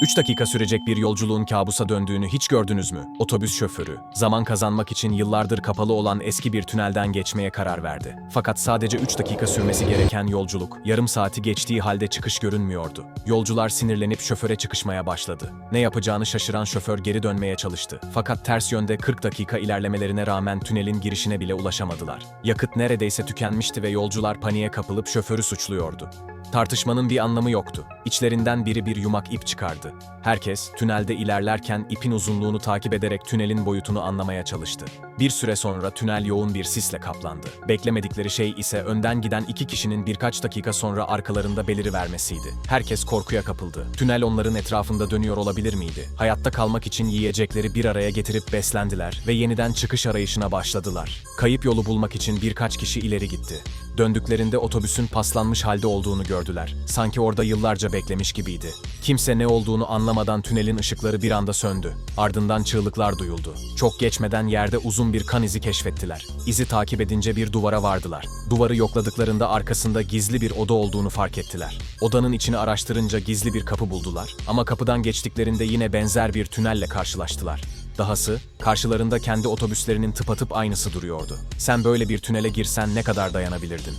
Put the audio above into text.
3 dakika sürecek bir yolculuğun kabusa döndüğünü hiç gördünüz mü? Otobüs şoförü, zaman kazanmak için yıllardır kapalı olan eski bir tünelden geçmeye karar verdi. Fakat sadece 3 dakika sürmesi gereken yolculuk, yarım saati geçtiği halde çıkış görünmüyordu. Yolcular sinirlenip şoföre çıkışmaya başladı. Ne yapacağını şaşıran şoför geri dönmeye çalıştı. Fakat ters yönde 40 dakika ilerlemelerine rağmen tünelin girişine bile ulaşamadılar. Yakıt neredeyse tükenmişti ve yolcular paniğe kapılıp şoförü suçluyordu. Tartışmanın bir anlamı yoktu. İçlerinden biri bir yumak ip çıkardı. Herkes, tünelde ilerlerken ipin uzunluğunu takip ederek tünelin boyutunu anlamaya çalıştı. Bir süre sonra tünel yoğun bir sisle kaplandı. Beklemedikleri şey ise önden giden iki kişinin birkaç dakika sonra arkalarında belirivermesiydi. Herkes korkuya kapıldı. Tünel onların etrafında dönüyor olabilir miydi? Hayatta kalmak için yiyecekleri bir araya getirip beslendiler ve yeniden çıkış arayışına başladılar. Kayıp yolu bulmak için birkaç kişi ileri gitti. Döndüklerinde otobüsün paslanmış halde olduğunu gördüler. Sanki orada yıllarca beklemiş gibiydi. Kimse ne olduğunu anlamadan tünelin ışıkları bir anda söndü. Ardından çığlıklar duyuldu. Çok geçmeden yerde uzun bir kan izi keşfettiler. İzi takip edince bir duvara vardılar. Duvarı yokladıklarında arkasında gizli bir oda olduğunu fark ettiler. Odanın içini araştırınca gizli bir kapı buldular. Ama kapıdan geçtiklerinde yine benzer bir tünelle karşılaştılar. Dahası, karşılarında kendi otobüslerinin tıpatıp aynısı duruyordu. Sen böyle bir tünele girsen ne kadar dayanabilirdin?